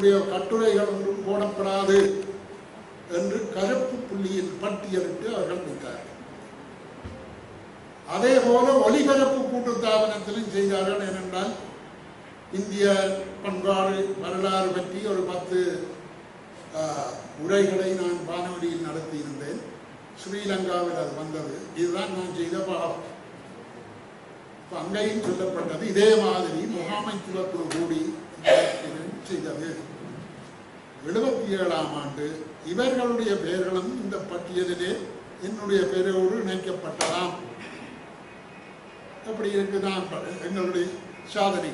என்னுடைய கட்டுரைகள் ஒன்றும் போடப்படாது என்று கருப்பு புள்ளியில் பட்டியலிட்டு அவர்கள் நின்றார்கள் அதே போல ஒலிபரப்பு கூட்டுத்தாபனத்திலும் செய்தார்கள். ஏனென்றால் இந்திய பண்பாடு வரலாறு பற்றி ஒரு பத்து ஆஹ், உரைகளை நான் வானொலியில் நடத்தியிருந்தேன். ஸ்ரீலங்காவில் அது வந்தது. இதுதான் நான் செய்த பாடம். அங்கேயும் சொல்லப்பட்டது. இதே மாதிரி முகாமைத்துவத்தோடு கூடி செய்தது. எழுபத்தி ஏழாம் ஆண்டு இவர்களுடைய பெயர்களும் இந்த பட்டியலிலே என்னுடைய பெயரோடு இணைக்கப்பட்டதாம். அப்படி இருக்குதான் எங்களுடைய சாதனை.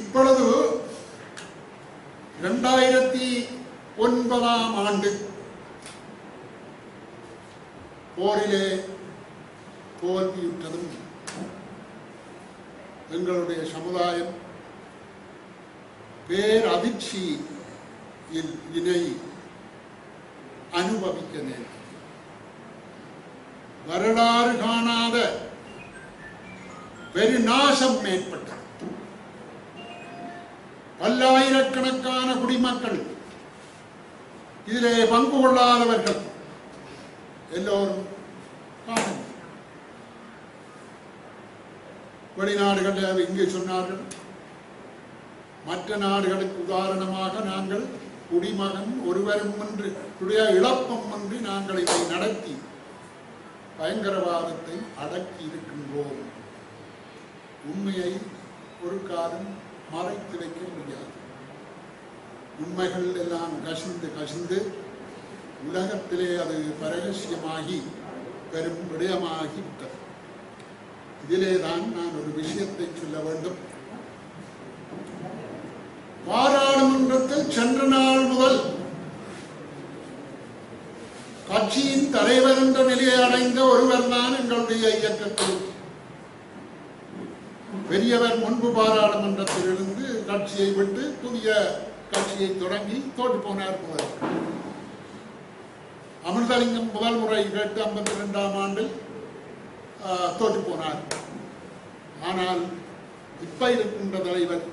இப்பொழுது இரண்டாயிரத்தி ஒன்பதாம் ஆண்டு போரிலே தோல்வியுற்றதும் எங்களுடைய சமுதாயம் பேர் அதிர்ச்சியில் இதை அனுபவிக்க நேரும் வரலாறு காணாத பெருநாசம் ஏற்பட்டது. பல்லாயிரக்கணக்கான குடிமக்கள் இதிலே பங்கு கொள்ளாதவர்கள் எல்லோரும் காணும் வெளிநாடுகளில் இங்கே சொன்னார்கள் மற்ற நாடுகளுக்கு உதாரணமாக நாங்கள் குடிமகன் ஒருவரும் என்று இழப்பம் என்று நாங்கள் இதை நடத்தி பயங்கரவாதத்தை அடக்கி இருக்கின்றோம். உண்மையை ஒரு காலம் மறைத்து வைக்க முடியாது. உண்மைகள் எல்லாம் கசிந்து கசிந்து உலகத்திலே அது பரகசியமாகி பெரும் விடயமாகி விட்டது இதிலே தான் நான் ஒரு விஷயத்தை சொல்ல வேண்டும். நீதிமன்றத்தில் சென்ற நாள் முதல் கட்சியின் தலைவர் என்ற நிலையை அடைந்த ஒருவர் தான் எங்களுடைய இயக்கத்தில். பெரியவர் முன்பு பாராளுமன்றத்தில் இருந்து கட்சியை விட்டு புதிய கட்சியை தொடங்கி தோற்று போனார் முதல் அமிர்தலிங்கம் முதல் முறை கேட்டு ஐம்பத்தி ரெண்டாம் ஆண்டில் தோற்று போனார். ஆனால் இப்ப இருக்கின்ற தலைவர்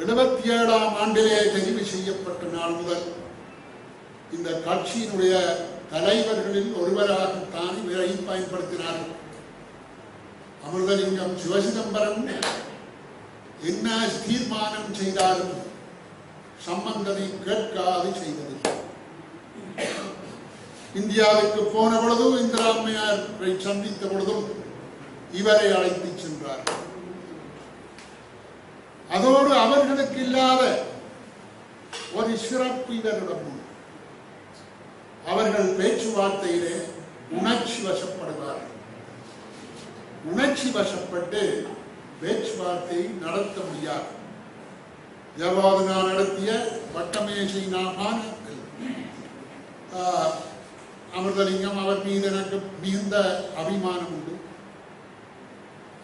எழுபத்தி ஏழாம் ஆண்டிலே தெரிவு செய்யப்பட்ட நாள் முதல் இந்த கட்சியினுடைய தலைவர்களில் ஒருவராகத்தான் இவரை பயன்படுத்தினார்கள். அமிர்தலிங்கம் சிவசிதம்பரம் என்ன தீர்மானம் செய்தாலும் சம்பந்தனை கேட்காது செய்தது இந்தியாவுக்கு போன பொழுதும் இந்திராமையாரை சந்தித்த பொழுதும் இவரை அழைத்து சென்றார். அதோடு அவர்களுக்கு இல்லாத ஒரு சிறப்பு இவரிடம் உண்டு. அவர்கள் பேச்சுவார்த்தையிலே உணர்ச்சி வசப்படுவார்கள். உணர்ச்சி வசப்பட்டு பேச்சுவார்த்தை நடத்த முடியாது. எவ்வாறு நான் நடத்திய வட்டமேசை நாகான அமிர்தலிங்கம் அவர் மீது எனக்கு மிகுந்த அபிமானம் உண்டு.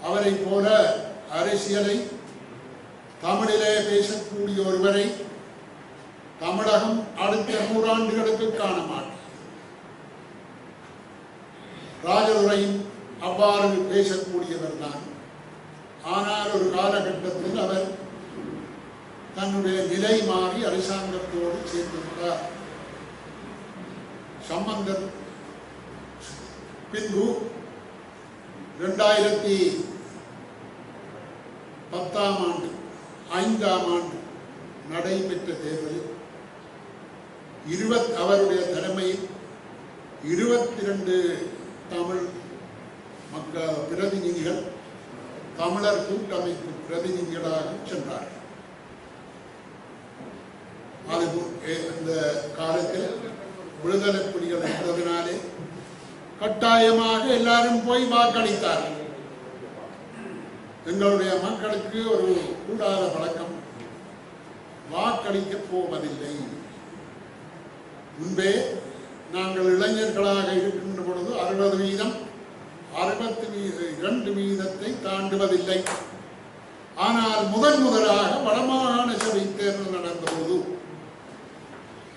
அவரை போல அரசியலை பேசக்கூடிய ஒருவரை தமிழகம் அடுத்த நூறாண்டுகளுக்கு காண மாட்டோம் ராஜதுரையும் அவ்வாறு பேசக்கூடியவர் தான். ஆனால் ஒரு காலகட்டத்தில் அவர் தன்னுடைய நிலை மாறி அரசாங்கத்தோடு சேர்ந்திருந்தார். சம்பந்தர் பின்பு இரண்டாயிரத்தி பத்தாம் ஆண்டு ஐந்தாம் ஆண்டு நடைபெற்ற தேர்தலில் இருபத் அவருடைய தலைமையில் இருபத்தி ரெண்டு தமிழ் மக்கள் பிரதிநிதிகள் தமிழர் கூட்டமைப்பு பிரதிநிதிகளாக சென்றார்கள். அது அந்த இந்த காலத்தில் விடுதலை புலிகள் இருந்ததினாலே கட்டாயமாக எல்லாரும் போய் வாக்களித்தார்கள். எங்களுடைய மக்களுக்கு ஒரு கூடாத பழக்கம் வாக்களிக்க போவதில்லை. முன்பே நாங்கள் இளைஞர்களாக இருக்கின்ற பொழுது அறுபது வீதம் அறுபத்தி வீத இரண்டு வீதத்தை தாண்டுவதில்லை. ஆனால் முதன் முதலாக வடமாகாண சபை தேர்தல் நடந்தபோது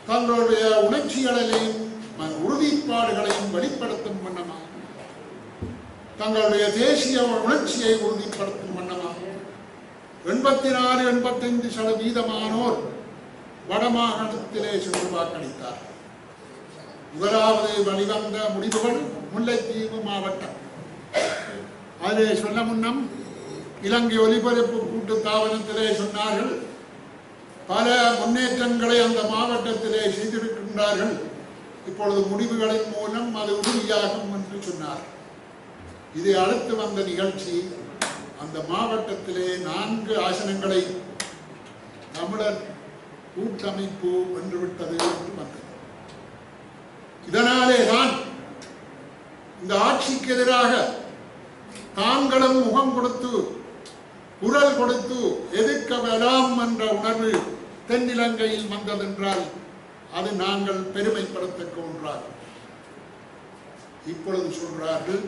தங்களுடைய உணர்ச்சிகளையும் உறுதிப்பாடுகளையும் வெளிப்படுத்தும் வண்ணமாக தங்களுடைய தேசிய உணர்ச்சியை உறுதிப்படுத்தும் வண்ணமாக. எண்பத்தி நாலு எண்பத்தைந்து சதவீதமானோர் வடமாகாணத்திலே சென்று வாக்களித்தார். முதலாவது வெளிவந்த முடிவுகள் முல்லைத்தீவு மாவட்டம். அதிலே சொல்ல முன்னம் இலங்கை ஒலிபரப்பு கூட்டு தாவனத்திலே சொன்னார்கள் பல முன்னேற்றங்களை அந்த மாவட்டத்திலே செய்திருக்கின்றார்கள். இப்பொழுது முடிவுகளின் மூலம் அது உறுதியாகும் என்று சொன்னார். இதை அடுத்து வந்த நிகழ்ச்சி அந்த மாவட்டத்திலே நான்கு ஆசனங்களை தமிழர் கூட்டமைப்பு வென்றுவிட்டது என்று வந்தது இதனாலே தான் இந்த ஆட்சிக்கு எதிராக தாங்களும் முகம் கொடுத்து குரல் கொடுத்து எதிர்க்க வேண்டாம் என்ற உணர்வு தென்னிலங்கையில் வந்ததென்றால் அது நாங்கள் பெருமைப்படுத்தக்க ஒன்றாகும் இப்பொழுது சொல்கிறார்கள்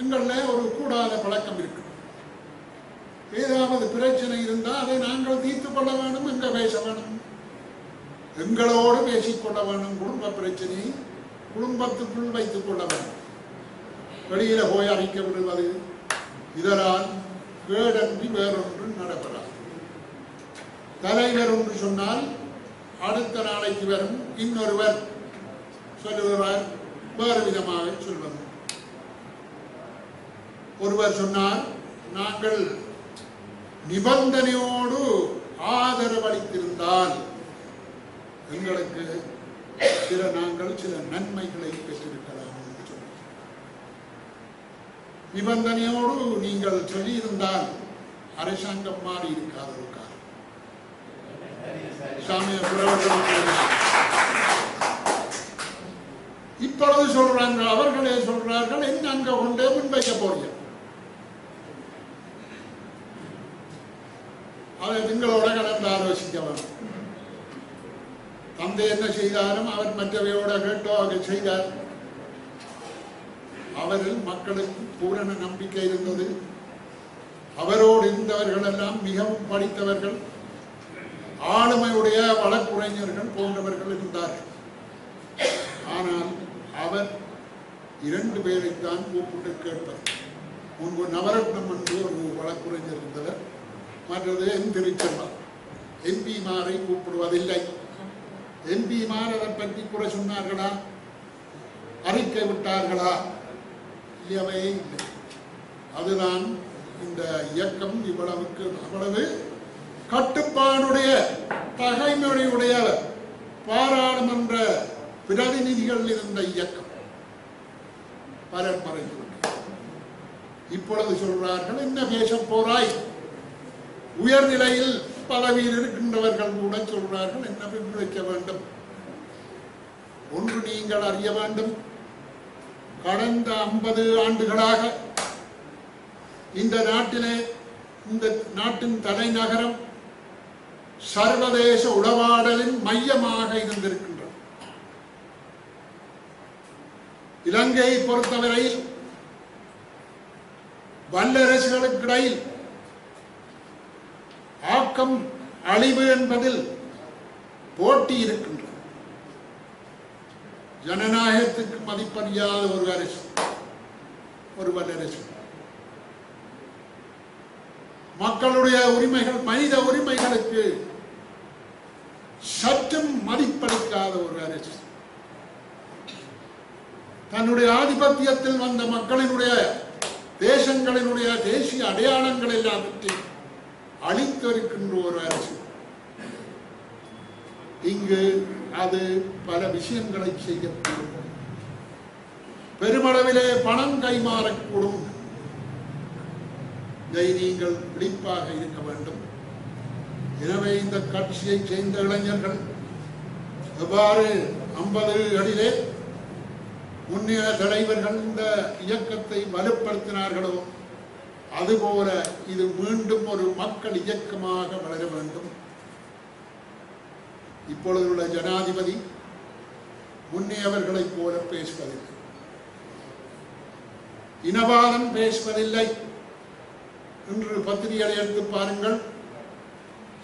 எங்களில் ஒரு கூடாத பழக்கம் இருக்கு. ஏதாவது பிரச்சனை இருந்தால் அதை நாங்கள் தீர்த்து கொள்ள வேண்டும் எங்க பேச வேண்டும். எங்களோடு பேசிக்கொள்ள வேண்டும் குடும்ப பிரச்சனையை குடும்பத்துக்குள் வைத்துக் கொள்ள வேண்டும். வெளியில போய் அறிக்க விடுவது இதனால் வேடன்றி வேறொன்று நடைபெறாது தலைவர் என்று சொன்னால் அடுத்த நாளைக்கு வரும் இன்னொருவர் சொல்லுவார் வேறு விதமாக சொல்வது. ஒருவர் சொன்னார் நாங்கள் நிபந்தனையோடு ஆதரவளித்திருந்தால் எங்களுக்கு சில நாங்கள் சில நன்மைகளை பெற்றிருக்கலாம் என்று சொன்னார். நிபந்தனையோடு நீங்கள் சொல்லியிருந்தால் அரசாங்கம் மாறி இருக்காது ஒரு இப்பொழுது சொல்றாங்க அவர்களே சொல்றார்கள் என்ன அங்க கொண்டே முன்வைக்க போறீங்க அதை திங்களோட கலந்து ஆலோசிக்க தந்தை என்ன செய்தாலும் அவர் மற்றவையோட கேட்டோ அவர் செய்தார். அவரில் மக்களுக்கு பூரண நம்பிக்கை இருந்தது. அவரோடு இருந்தவர்கள் எல்லாம் மிகவும் படித்தவர்கள். ஆளுமையுடைய வழக்குரைஞர்கள் போன்றவர்கள் இருந்தார்கள். ஆனால் அவர் இரண்டு பேரைத்தான் கூப்பிட்டு கேட்பார். முன்பு நவரத்னம் என்று ஒரு வழக்குரைஞர் இருந்தவர். மற்றது என் திருச்செல்வம் எம்பிமாரை கூப்பிடுவதில்லை. எம்பிமார் அதை பற்றி கூட சொன்னார்களா? அறிக்கை விட்டார்களா? இல்லையவே இல்லை. அதுதான் இந்த இயக்கம் இவ்வளவுக்கு அவ்வளவு கட்டுப்பாடுடைய தகைமுறையுடைய பாராளுமன்ற பிரதிநிதிகள் இருந்த இயக்கம். பலர் மறைந்து இப்பொழுது சொல்றார்கள் என்ன பேச போறாய்? உயர்நிலையில் பதவியில் இருக்கின்றவர்கள் கூட சொல்றார்கள் என்ன பின்பற்ற வேண்டும்? ஒன்று நீங்கள் அறிய வேண்டும். கடந்த ஐம்பது ஆண்டுகளாக இந்த நாட்டிலே இந்த நாட்டின் தலைநகரம் சர்வதேச உளவாடலின் மையமாக இருந்திருக்கின்றது. இலங்கையை பொறுத்தவரையில் வல்லரசுகளுக்கிடையில் ஆக்கம் அழிவு என்பதில் போட்டி இருக்கின்றது. ஜனநாயகத்துக்கு மதிப்பறியாத ஒரு அரசு ஒரு அரசு மக்களுடைய உரிமைகள் மனித உரிமைகளுக்கு சற்றும் மதிப்பளிக்காத ஒரு அரசு. தன்னுடைய ஆதிபத்தியத்தில் வந்த மக்களினுடைய தேசங்களினுடைய தேசிய அடையாளங்கள் எல்லாவற்றையும் அழித்திருக்கின்ற ஒரு அரசு இங்கு அது பல விஷயங்களை செய்யக்கூடும். பெருமளவிலே பணம் கைமாறக்கூடும். இதை நீங்கள் விழிப்பாக இருக்க வேண்டும். எனவே இந்த கட்சியை சேர்ந்த இளைஞர்கள் எவ்வாறு ஐம்பதுகளிலே முன்னிய தலைவர்கள் இந்த இயக்கத்தை வலுப்படுத்தினார்களோ அதுபோல இது மீண்டும் ஒரு மக்கள் இயக்கமாக வளர வேண்டும். இப்பொழுது உள்ள ஜனாதிபதி முன்னையவர்களைப் போல பேசுவதில்லை. இனவாதம் பேசுவதில்லை இன்று பத்திரிகைகளை எடுத்து பாருங்கள்.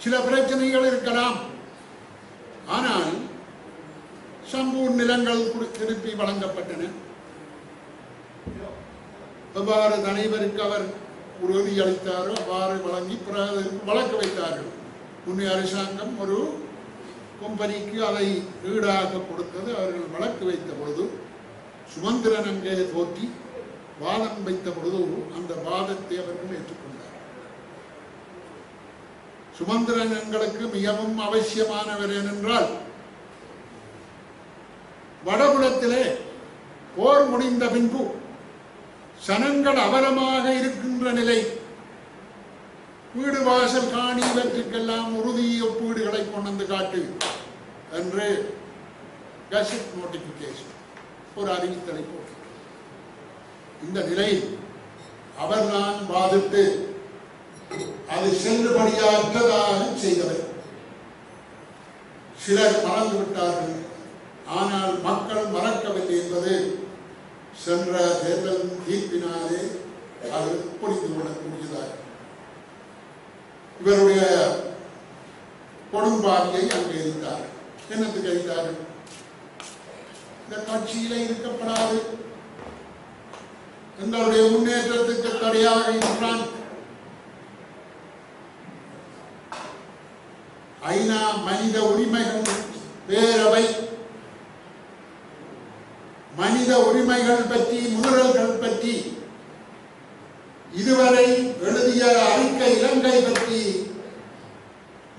சில பிரச்சனைகள் இருக்கலாம். ஆனால் சம்பூர் நிலங்கள் திருப்பி வழங்கப்பட்டன. எவ்வாறு தலைவருக்கு அவர் உறுதியளித்தாரோ அவ்வாறு வழங்கி பிறகு வழக்கு வைத்தார்கள். உன்னை அரசாங்கம் ஒரு கொம்பனிக்கு அதை ஈடாக கொடுத்தது. அவர்கள் வழக்கு வைத்த பொழுது சுமந்திரன் அங்கே தோற்றி வாதம் வைத்த பொழுது அந்த வாதத்தை அவர்கள் ஏற்றுக்கொண்டார். சுமந்திரன் எங்களுக்கு மிகவும் அவசியமானவர் ஏனென்றால் வடபுலத்திலே போர் முடிந்த பின்பு சனங்கள் அவலமாக இருக்கின்ற நிலை. வீடு வாசல் காணி இவற்றுக்கெல்லாம் உறுதி ஒப்பீடுகளை கொண்டு வந்து காட்டு என்று கசிட் நோட்டிபிகேஷன் ஒரு அறிவித்தலை போட்டு இந்த நிலை அவர் நான் வாதிட்டு அது செல்லுபடியாற்றதாக செய்தவர். சிலர் மறந்து விட்டார்கள். ஆனால் மக்கள் மறக்கவில்லை என்பது சென்ற தேர்தல் தீர்ப்பினாலே அது புரிந்து கொள்ளக்கூடியதாக இவருடைய கொடும்பாவியை அங்கு எரித்தார் என்னத்துக்கு எரித்தார்கள் இந்த கட்சியில இருக்கப்படாது. எங்களுடைய முன்னேற்றத்துக்கு தடையாக இருக்கிறான் ஐநா மனித உரிமைகள் பேரவை மனித உரிமைகள் பற்றி முகறல்கள் பற்றி இதுவரை எழுதிய அறிக்கை இலங்கை பற்றி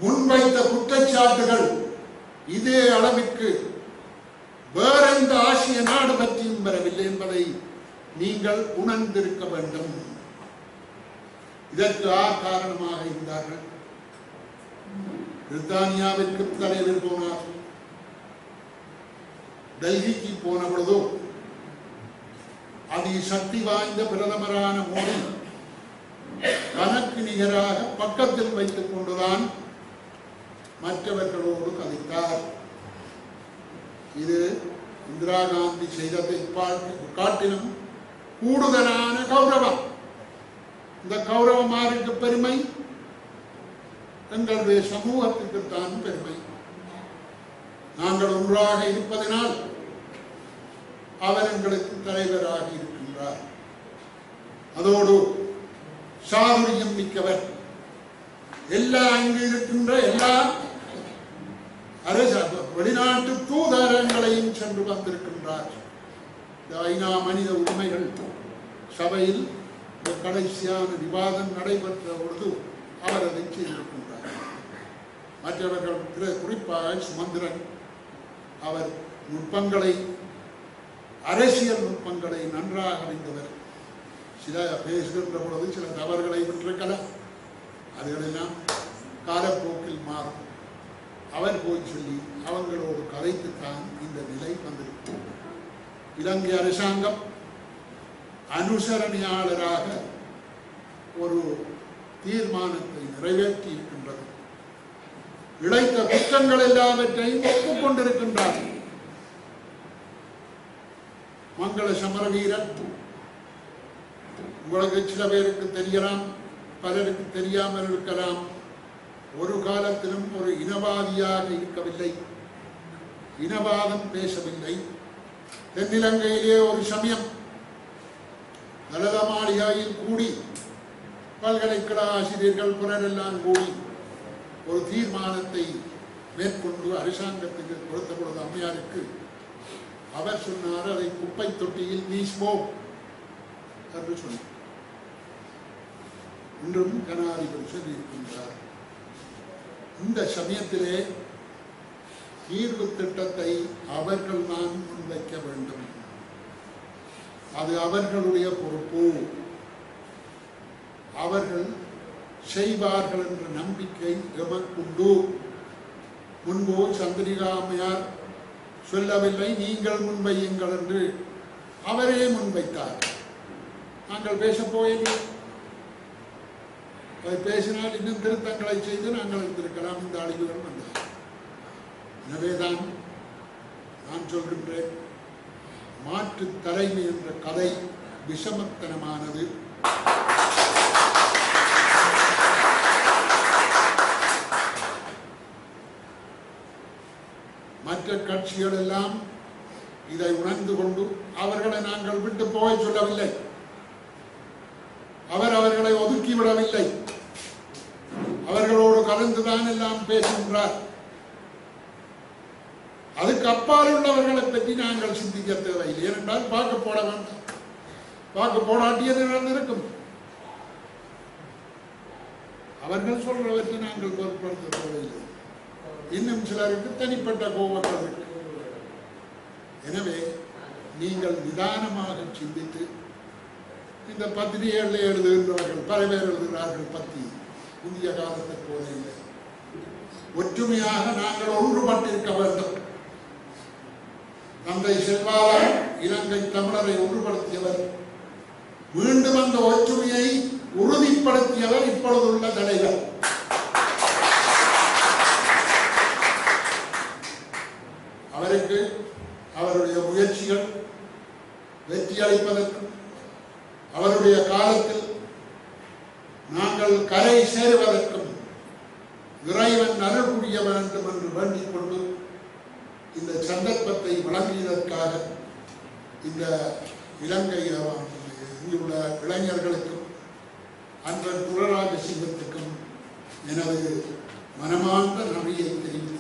முன்வைத்த குற்றச்சாட்டுகள் இதே அளவிற்கு வேற எந்த ஆசிய நாடு பற்றியும் வரவில்லை என்பதை நீங்கள் உணர்ந்திருக்க வேண்டும். இதற்கு ஆர் காரணமாக இருந்தார்கள். பிரித்தானியாவிற்கு தலைவர் போனார். டெல்லிக்கு போன பொழுதோ அதி சக்தி வாய்ந்த பிரதமரான மோடி தனக்கு நிகராக பக்கத்தில் வைத்துக் கொண்டுதான் மற்றவர்களோடு கதைத்தார். இது இந்திரா காந்தி செய்ததை காட்டிலும் கூடுதலான கௌரவம். இந்த கௌரவம் பெருமை? எங்களுடைய சமூகத்திற்கு தான் பெருமை. நாங்கள் ஒன்றாக இருப்பதனால் அவர் எங்களுக்கு தலைவராக இருக்கின்றார். அதோடு சாதுரியம் மிக்கவர். எல்லா அங்கு இருக்கின்ற எல்லா அரசு வெளிநாட்டு தூதரங்களையும் சென்று வந்திருக்கின்றார். இந்த ஐநா மனித உரிமைகள் சபையில் கடைசியான விவாதம் நடைபெற்ற பொழுது அவர் அதை செய்திருக்கின்றார். மற்றவர்கள் குறிப்பாக சுமந்திரன் அவர் நுட்பங்களை அரசியல் நுட்பங்களை நன்றாக அறிந்தவர். சில பேசுகின்ற பொழுது சில தவறுகளை விட்டிருக்கலாம். அதுகளெல்லாம் காலப்போக்கில் மாறும். அவர் போய் சொல்லி அவங்களோடு கதைத்துத்தான் இந்த நிலை வந்திருக்கு இலங்கை அரசாங்கம் அனுசரணையாளராக ஒரு தீர்மானத்தை நிறைவேற்றி இருக்கின்றது இழைத்த குற்றங்கள் எல்லாவற்றையும் ஒப்புக்கொண்டிருக்கின்றார்கள். மங்கள சமரவீரன் உங்களுக்கு சில பேருக்கு தெரியலாம் பலருக்கு தெரியாமல் இருக்கலாம். ஒரு காலத்திலும் ஒரு இனவாதியாக இருக்கவில்லை. இனவாதம் பேசவில்லை. தென்னிலங்கையிலே ஒரு சமயம் லலித மாளிகையில் கூடி பல்கலைக்கழக ஆசிரியர்கள் பிறரெல்லாம் கூடி ஒரு தீர்மானத்தை மேற்கொண்டு அரசாங்கத்துக்கு கொடுத்த பொழுது அம்மையாருக்கு அவர் சொன்னார் அதை குப்பை தொட்டியில் வீசுவோம். என்று சொன்னார். இன்றும் கனாதிபதி சொல்லியிருக்கின்றார் இந்த சமயத்திலே தீர்வு திட்டத்தை அவர்கள் தான் முன்வைக்க வேண்டும். அது அவர்களுடைய பொறுப்பு. அவர்கள் செய்வார்கள் என்ற நம்பிக்கை எமக்குண்டு. முன்பு சந்திரிகாமையார் சொல்லவில்லை நீங்கள் முன்வையுங்கள் என்று அவரே முன்வைத்தார். நாங்கள் பேசப்போயில்லை அதை பேசினால் இன்னும் திருத்தங்களை செய்து நாங்கள் இருந்திருக்கலாம் இந்த அழிவுகள் வந்தார். எனவேதான் நான் சொல்கின்றேன் மாற்று தலைமை என்ற கதை விஷமத்தனமானது. மற்ற கட்சிகள் எல்லாம் இதை உணர்ந்து கொண்டு அவர்களை நாங்கள் விட்டு போக சொல்லவில்லை. அவர் அவர்களை ஒதுக்கிவிடவில்லை அவர்களோடு கலந்துதான் எல்லாம் பேசுகின்றார். அதுக்கு அப்பால் உள்ளவர்களை பற்றி நாங்கள் சிந்திக்க தேவையில்லை. ஏனென்றால் பார்க்க போட வேண்டாம். பார்க்க போடாட்டியது நடந்திருக்கும்? அவர்கள் சொல்றவற்றை நாங்கள் பொருட்படுத்த தேவையில்லை. இன்னும் சிலருக்கு தனிப்பட்ட கோபத்தை இருக்கு. எனவே நீங்கள் நிதானமாக சிந்தித்து இந்த பத்திரிகைகளில் எழுதுகின்றவர்கள் பல பேர் எழுதுகிறார்கள் பத்தி. புதிய காலத்தை போல இல்லை ஒற்றுமையாக நாங்கள் ஒன்றுபட்டிருக்க வேண்டும். தந்தை செல்வாளர் இலங்கை தமிழரை ஒன்றுபடுத்தியவர். மீண்டும் அந்த ஒற்றுமையை உறுதிப்படுத்தியவர் இப்பொழுதுள்ள தடைகள் அளிப்பதற்கும் அவருடைய காலத்தில் நாங்கள் கரை சேருவதற்கும் இறைவன் அருள் புரிய வேண்டும் என்று வேண்டிக் கொண்டு இந்த சந்தர்ப்பத்தை வழங்கியதற்காக இந்த இலங்கை இங்குள்ள இளைஞர்களுக்கும் அன்பன் குரராஜ சிங்கத்துக்கும் எனது மனமார்ந்த நன்றியை தெரிவித்து